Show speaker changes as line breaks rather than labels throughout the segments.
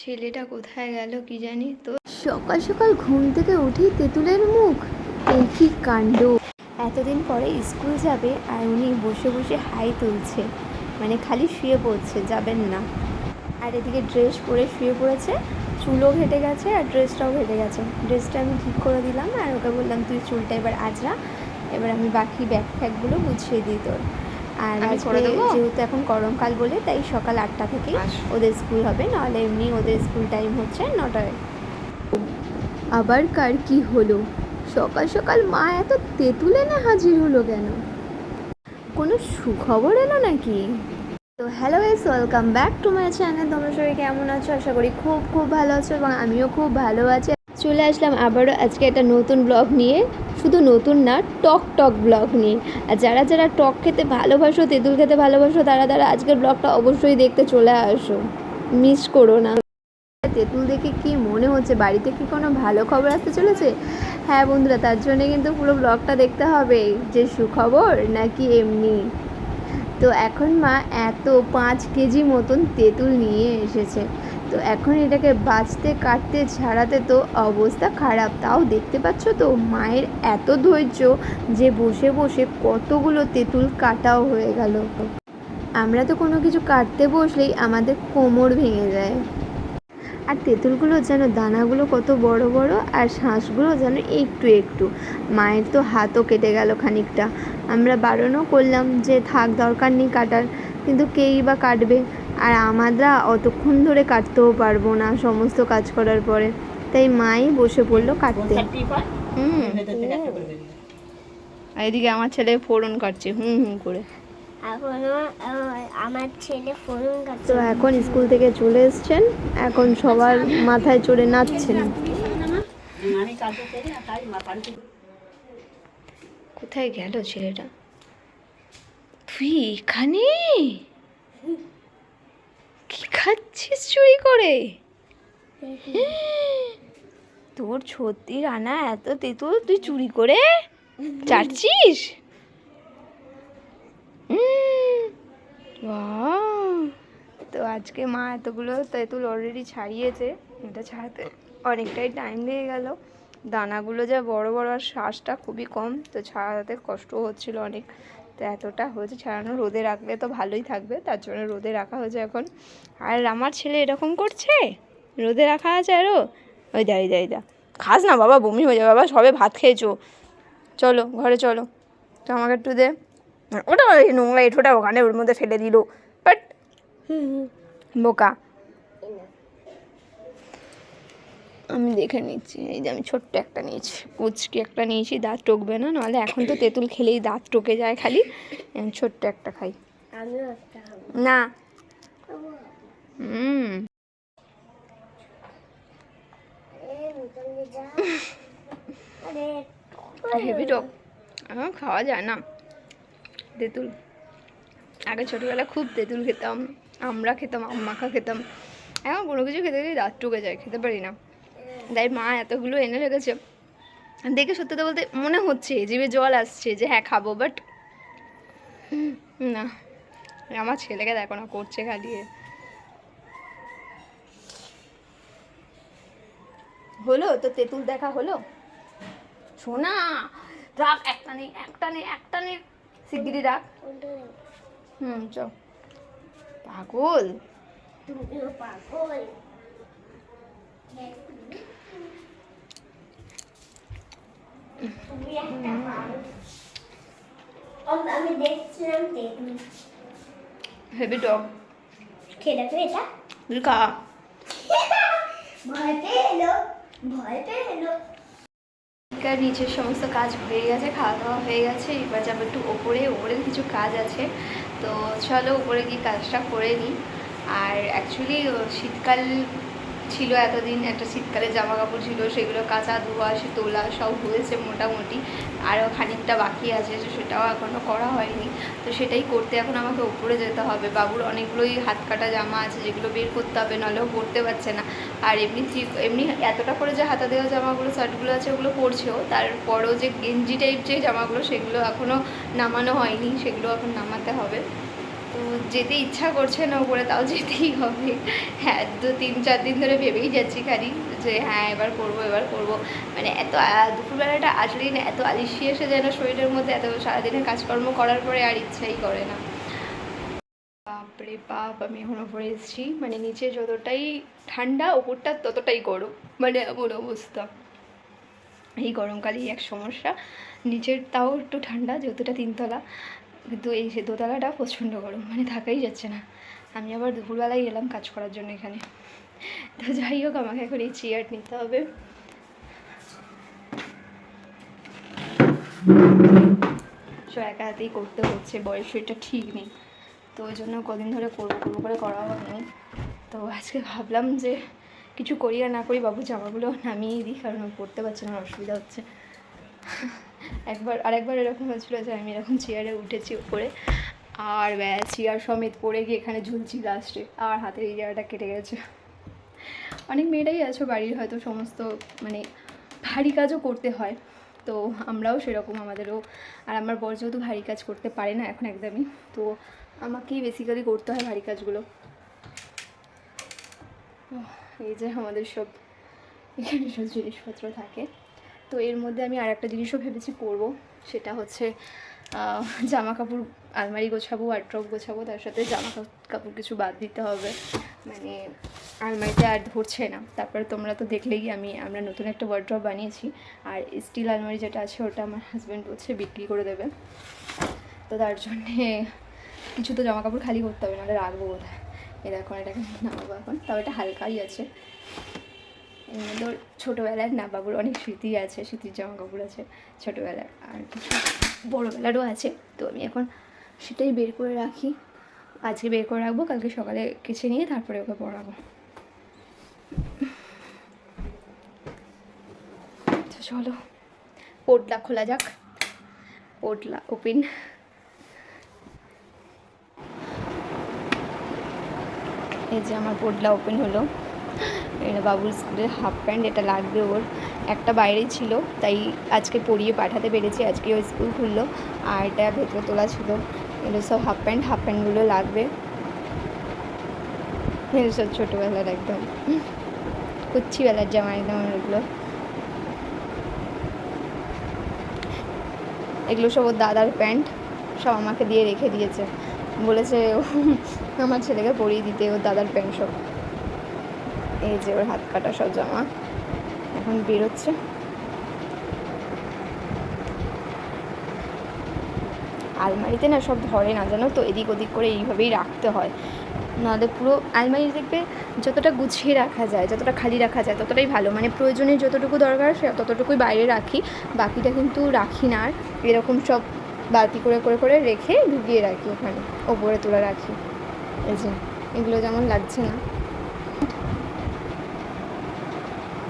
ছেলেটা কোথায় গেল কি জানি তো?
সকাল সকাল ঘুম থেকে উঠেই তেঁতুলের মুখ। এই কি কাণ্ড? এতদিন পরে স্কুল যাবে আর উনি বসে বসে হাই তুলছে। মানে খালি শুয়ে পড়ছে যাবেন না। আর এদিকে ড্রেস পরে শুয়ে পড়েছে চুলও ঘেটে গেছে আর ড্রেসটাও ঘেটে গেছে। ড্রেসটা আমি ঠিক করে দিলাম আর ওকে বললাম তুই চুলটা এবার আজরা এবার আমি বাকি ব্যাগ ফ্যাগগুলো গুছিয়ে দিই তোর। আর আজকে যেহেতু এখন গরমকাল বলে তাই সকাল আটটা থেকে
আচ্ছা।
ওদের স্কুল হবে নাহলে এমনি ওদের স্কুল টাইম হচ্ছে নটায়। আবার কার কি হলো? সকাল সকাল মা এত তেঁতুলে না হাজির হলো কেন? কোনো সুখবর এলো নাকি? তো hello S welcome back to my channel তোমরা সবাই কেমন আছো? আশা করি খুব খুব ভালো আছো এবং আমিও খুব ভালো আছি। চলে আসলাম আবারও আজকে একটা নতুন ব্লগ নিয়ে। শুধু নতুন না, টক টক ব্লগ নিয়ে। আর যারা যারা টক খেতে ভালোবাসো, তেঁতুল খেতে ভালোবাসো, তারা তারা আজকের ব্লগটা অবশ্যই দেখতে চলে আসো। মিস করো না। তেঁতুল দেখে কি মনে হচ্ছে? বাড়িতে কি কোনো ভালো খবর আসতে চলেছে? হ্যাঁ বন্ধুরা, তার জন্য কিন্তু পুরো ব্লগটা দেখতে হবে। যে সুখবর নাকি এমনি? তো এখন মা এত পাঁচ কেজি মতন তেঁতুল নিয়ে এসেছে। তো এখন এটাকে বাঁচতে, কাটতে ছাড়াতে তো অবস্থা খারাপ। তাও দেখতে পাচ্ছ তো মায়ের এত ধৈর্য যে বসে বসে কতগুলো তেঁতুল কাটাও হয়ে গেল। আমরা তো কোনো কিছু কাটতে বসলেই আমাদের কোমর ভেঙে যায়। আর তেঁতুলগুলো যেন, দানাগুলো কত বড় বড় আর শাঁসগুলো যেন একটু একটু। মায়ের তো হাতও কেটে গেল খানিকটা। আমরা বারণও করলাম যে থাক, দরকার নেই কাটার, কিন্তু কেই বা কাটবে? আর আমরা অতক্ষণ ধরে কাটতেও পারব না সমস্ত কাজ করার পরে। তাই মাই বসে পড়ল কাটতে।
হুম আর এদিকে আমার ছেলে ফোড়ন কাটছে হুম হুম করে।
এখনও আমার ছেলে ফোন
তো এখন স্কুল থেকে চলে এসছেন এখন সবার মাথায় চড়ে নাচছেন।
কোথায় গেল ছেলেটা? তুই এখানে? কি খাচ্ছিস চুরি করে? তোর সত্যি রানা এত তেঁতুল তুই চুরি করে চাটছিস! তো আজকে মা এতগুলো তেঁতুল অলরেডি ছাড়িয়েছে এটা ছাড়াতে অনেকটাই টাইম লেগে গেল। দানাগুলো যা বড় বড় আর শ্বাসটা খুবই কম তো ছাড়াতে কষ্ট হচ্ছিল অনেক। তো এতটা হয়েছে ছাড়ানো, রোদে রাখলে তো ভালোই থাকবে, তার জন্য রোদে রাখা হয়েছে এখন। আর আমার ছেলে এরকম করছে? রোদে রাখা আছে আরও ওই দা, এই দা খাস না বাবা, বমি হয়ে যাবে, বাবা, সবে ভাত খেয়েছো। চলো, ঘরে চলো। তো আমাকে একটু দে। ওটা ওই নোংরা এঁঠোটা ওখানে, ওর মধ্যে ফেলে দিল। বাট, বোকা। আমি দেখে নিচ্ছি। এই যে আমি ছোট্ট একটা নিয়েছি। কুচকি একটা নিয়েছি দাঁত টকবে না নাহলে এখন তো তেঁতুল খেলেই দাঁত টকে যায় খালি। ছোট্ট একটা খাই। না। হুম। হেভি টক। এখন খাওয়া যায় না। তেঁতুল। আগে ছোটোবেলায় খুব তেঁতুল খেতাম আমরা খেতাম আম্মাখা খেতাম। এখন কোনো কিছু খেতে গেলে দাঁত টুকে যায় খেতে পারি না। তাই মা, এতগুলো এনে রেখেছে। দেখে সত্যি কথা বলতে মনে হচ্ছে, জিভে জল আসছে যে হ্যাঁ খাব বাট না। আমার ছেলেকে দেখো না, করছে খালি হলো? তো তেঁতুল দেখা হলো? শোনা রাখ, একটা নেই একটা নেই একটা নেই শিগগিরি রাখ। হুম, চ। পাগল?
পাগল। তুমি একটা পাগল। আমি- আমি দেখছিলাম।
হেভি টক
খেয়ে দেখো এটা?
খা।
ভয় পেয়ে এলো ভয় পেয়ে এলো
নিচের সমস্ত কাজ হয়ে গেছে খাওয়া দাওয়া হয়ে গেছে। এবার যাব একটু ওপরে ওপরে কিছু কাজ আছে। তো চলো উপরে গিয়ে কাজটা করে নিই। আর অ্যাকচুয়ালি শীতকাল ছিল এতদিন, একটা শীতকালে জামা কাপড় ছিল, সেগুলো কাঁচা ধোয়া, সে তোলা সব হয়েছে মোটামুটি। আরও খানিকটা বাকি আছে সেটাও এখনও করা হয়নি। তো সেটাই করতে এখন আমাকে উপরে যেতে হবে। বাবুর অনেকগুলোই হাত কাটা জামা আছে, যেগুলো বের করতে হবে নাহলেও পরতে পারছে না। আর এমনি এমনি এতটা করে যে হাতা দেওয়া জামাগুলো, শার্টগুলো আছে, ওগুলো পরছেও তারপরেও যে গেঞ্জি টাইপ যে জামাগুলো, সেগুলো এখনও নামানো হয়নি, সেগুলো এখন নামাতে হবে। তো যেতে ইচ্ছা করছে না উপরে, তাও যেতেই হবে। হ্যাঁ দু, তিন, চার দিন ধরে ভেবেই যাচ্ছি খালি যে হ্যাঁ এবার করব এবার করব। মানে এত দুপুরবেলাটা আসলেই না, এত আলিশি এসে যেন শরীরের মধ্যে এত সারাদিনের কাজকর্ম করার পরে আর ইচ্ছাই করে না। বাপরে বাপ, আমি এখন ওপরে এসেছি। মানে নিচে যতটাই ঠান্ডা, ওপরটা ততটাই গরম। মানে এমন অবস্থা। এই গরমকালেই এক সমস্যা। নিচের তাও একটু ঠান্ডা, যেহেতুটা তিনতলা। কিন্তু এই যে দোতলাটা প্রচণ্ড গরম মানে থাকাই যাচ্ছে না। আমি আবার দুপুরবেলায় এলাম কাজ করার জন্য এখানে। তো যাই হোক, আমাকে এখন এই চেয়ার নিতে হবে। সো একা হাতেই করতে হচ্ছে, বয়স শরীরটা ঠিক নেই। তো ওই জন্য কদিন ধরে করব করব করে করা হয়নি। তো আজকে ভাবলাম যে কিছু করি আর না করি, বাবু জামাগুলো নামিয়ে দিই, কারণ পড়তে পারছে না অসুবিধা হচ্ছে। একবার, আরেকবার এরকম হয়েছিল যে আমি এরকম চেয়ারে উঠেছি উপরে, আর চেয়ার সমেত পড়ে গিয়ে এখানে ঝুলছি লাস্টে আর হাতের এই জায়গাটা কেটে গেছে। অনেক মেয়েরাই আছো বাড়ির, হয়তো সমস্ত মানে ভারী কাজও করতে হয়, তো আমরাও সেরকম, আমাদেরও, আর আমার বর যেহেতু ভারী কাজ করতে পারে না এখন একদমই, তো আমাকেই বেসিক্যালি করতে হয় ভারী কাজগুলো। এই যে আমাদের সব, এখানে সব জিনিসপত্র থাকে। তো এর মধ্যে আমি আর একটা জিনিসও ভেবেছি করব, সেটা হচ্ছে জামা কাপড় আলমারি গোছাবো ওয়ার্ড্রপ গোছাবো, তার সাথে জামা কাপ- কাপড় কিছু বাদ দিতে হবে। মানে আলমারিতে আর ধরছে না। তারপরে তোমরা তো দেখলেই আমি, আমরা নতুন একটা ওয়ার্ড্রপ বানিয়েছি, আর স্টিল আলমারি যেটা আছে, ওটা আমার হাজব্যান্ড বলছে বিক্রি করে দেবে। তো তার জন্যে কিছু তো জামা কাপড় খালি করতে হবে, নাহলে রাখব কোথায়? এ দেখো এটাকে নামাবো এখন তাও এটা হালকাই আছে। ওর ছোটোবেলার না বাবুর অনেক স্মৃতি আছে, স্মৃতির জামা কাপড় আছে ছোটোবেলার, আর কিছু বড়োবেলারও আছে। তো আমি এখন সেটাই বের করে রাখি। আজকে বের করে রাখব, কালকে সকালে কেচে নিয়ে তারপরে ওকে পড়াবো। চলো, পোটলা খোলা যাক। পোটলা ওপেন। এই যে আমার পোটলা ওপেন হলো। এটা বাবুর স্কুলের হাফ প্যান্ট, এটা লাগবে ওর। একটা বাইরেই ছিল, তাই আজকে পরিয়ে পাঠাতে পেরেছি, আজকে ওই স্কুল খুললো, আর এটা ভেতরে তোলা ছিল। এগুলো সব হাফ প্যান্ট, হাফ প্যান্টগুলো লাগবে। এগুলো সব ছোটোবেলার একদম। কুচ্ছিবেলার জামা একদম এগুলো। এগুলো সব ওর দাদার প্যান্ট, সব আমাকে দিয়ে রেখে দিয়েছে। বলেছে, আমার ছেলেকে পরিয়ে দিতে, ওর দাদার প্যান্ট সব। এই যে ওর হাত কাটা সব জামা। এখন বেরোচ্ছে। আলমারিতে না সব ধরে না, জানো তো? এদিক ওদিক করে এইভাবেই রাখতে হয়। নাহলে পুরো আলমারি দেখবে যতটা গুছিয়ে রাখা যায়, যতটা খালি রাখা যায়, ততটাই ভালো। মানে প্রয়োজনে যতটুকু দরকার সে ততটুকুই বাইরে রাখি। বাকিটা কিন্তু রাখি না আর। এরকম সব বালতি করে করে করে রেখে ঢুকিয়ে রাখি ওখানে। ওপরে তুলে রাখি। এই যে, এগুলো যেমন লাগছে না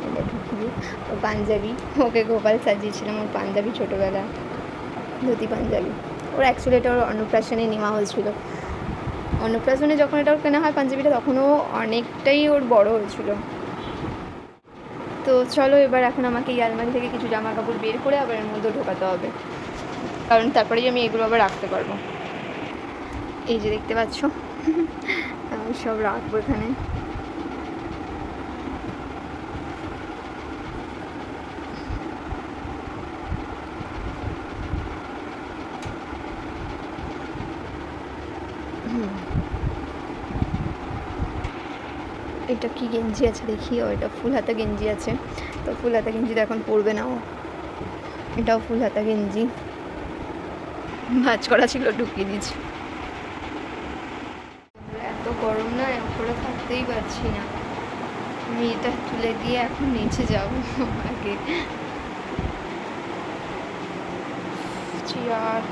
এটা ঢুকিয়ে ও পাঞ্জাবি। ওকে গোপাল সাজিয়েছিলাম ওর পাঞ্জাবি ছোটোবেলা, ধুতি পাঞ্জাবি। ওর অ্যাকচুয়ালি এটা ওর অন্নপ্রাশনে নেওয়া হয়েছিল। অন্নপ্রাশনে যখন এটা ওর কেনা হয় পাঞ্জাবিটা, তখনও অনেকটাই ওর বড় হয়েছিল। তো চলো এবার এখন আমাকে এই আলমারি থেকে কিছু জামা কাপড় বের করে আবার এর মধ্যে ঢোকাতে হবে। কারণ তারপরেই আমি এগুলো আবার রাখতে পারব। এই যে দেখতে পাচ্ছ সব রাখব এখানে। এটা কি গেঞ্জি আছে? দেখি, ও, এটা ফুল হাতা গেঞ্জি আছে। তো ফুল হাতা গেঞ্জি তো এখন পরবে না ও। এটাও ফুল হাতা গেঞ্জি। ভাজ করা ছিল, ঢুকিয়ে দিয়েছি। এত গরম না উপরে থাকতেই পারছি না। আমি এটা তুলে দিয়ে এখন নিচে যাব আগে। চেয়ার।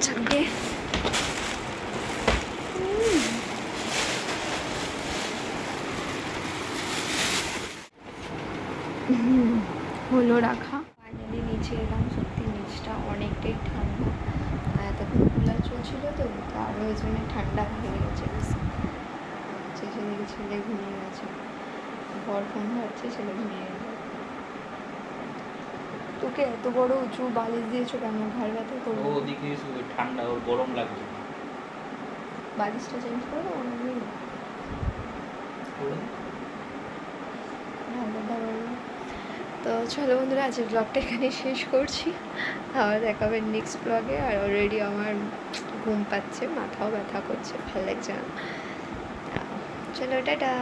যাকে হলো রাখা। ফাইনালি নিচে এলাম সত্যি নিচটা অনেকটাই ঠান্ডা। আর এতক্ষণ কুলার চলছিল তো তার ওই জন্য ঠান্ডা হয়ে গেছে। বেশি শেষে দিকে ছেলে ঘুমিয়ে গেছে। বর ফোন ধরছে ছেলে ঘুমিয়ে গেছে। তোকে এত বড় উঁচু বালিশ দিয়েছ কেন? ঘাড় ব্যথা করব।
ওদিকে শুধু ঠান্ডা ওর গরম লাগছে।
বালিশটা চেঞ্জ করব ভালো ভালো তো চলো বন্ধুরা, আজকের ব্লগটা এখানে শেষ করছি। আবার দেখা হবে নেক্সট ব্লগে আর অলরেডি আমার ঘুম পাচ্ছে, মাথাও ব্যথা করছে, ভালো লাগছে না। চলো, টাটা।